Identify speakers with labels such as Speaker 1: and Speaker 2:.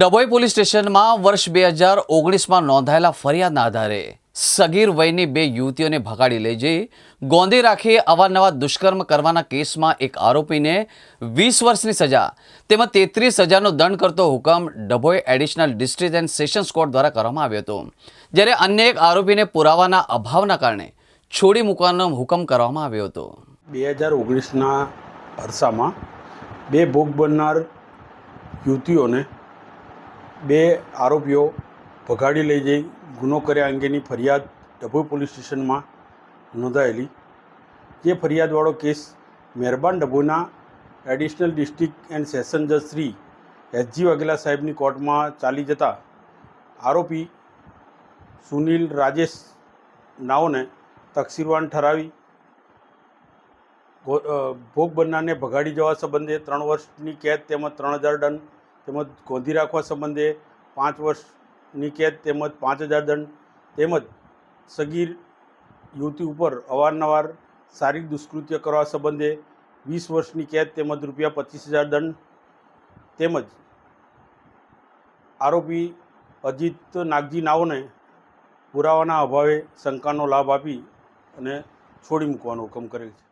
Speaker 1: Dabhoi police સ્ટેશનમાં વર્ષ બે હજાર ઓગણીસમાં નોંધાયેલા ફરિયાદના આધારે સગીર વયની બે યુવતીઓને ભગાડી લઈ જઈ ગોંધી રાખી અવારનવાર દુષ્કર્મ કરવાના કેસમાં એક આરોપીને વીસ વર્ષની સજા તેમજ તેત્રીસ હજારનો દંડ કરતો હુકમ Dabhoi additional district and sessions court દ્વારા કરવામાં આવ્યો હતો. જ્યારે અન્ય એક આરોપીને પુરાવાના અભાવના કારણે છોડી મૂકવાનો હુકમ કરવામાં આવ્યો હતો.
Speaker 2: બે હજાર ઓગણીસના અરસામાં બે ભોગ બનનાર યુવતીઓને બે આરોપીઓ ભગાડી લઈ જઈ ગુનો કર્યા અંગેની ફરિયાદ ડભોઈ પોલીસ સ્ટેશનમાં નોંધાયેલી. જે ફરિયાદવાળો કેસ મહેરબાન ડભોઈના એડિશનલ ડિસ્ટ્રિક્ટ એન્ડ સેશન જજ શ્રી એસજી વાઘેલા સાહેબની કોર્ટમાં ચાલી જતા આરોપી સુનિલ રાજેશ નાઓને તકસીરવાન ઠરાવી ભોગ બનનારને ભગાડી જવા સંબંધે ત્રણ વર્ષની કેદ તેમજ ત્રણ હજાર દંડ તેમજ ગોંધી રાખવા સંબંધે પાંચ વર્ષની કેદ તેમજ પાંચ હજાર દંડ તેમજ સગીર યુવતી ઉપર અવારનવાર શારીરિક દુષ્કૃત્ય કરવા સંબંધે વીસ વર્ષની કેદ તેમજ રૂપિયા પચીસ હજાર દંડ તેમજ આરોપી અજીત નાગજી નાઓને પુરાવાના અભાવે શંકાનો લાભ આપી અને છોડી મૂકવાનો હુકમ કરેલ છે.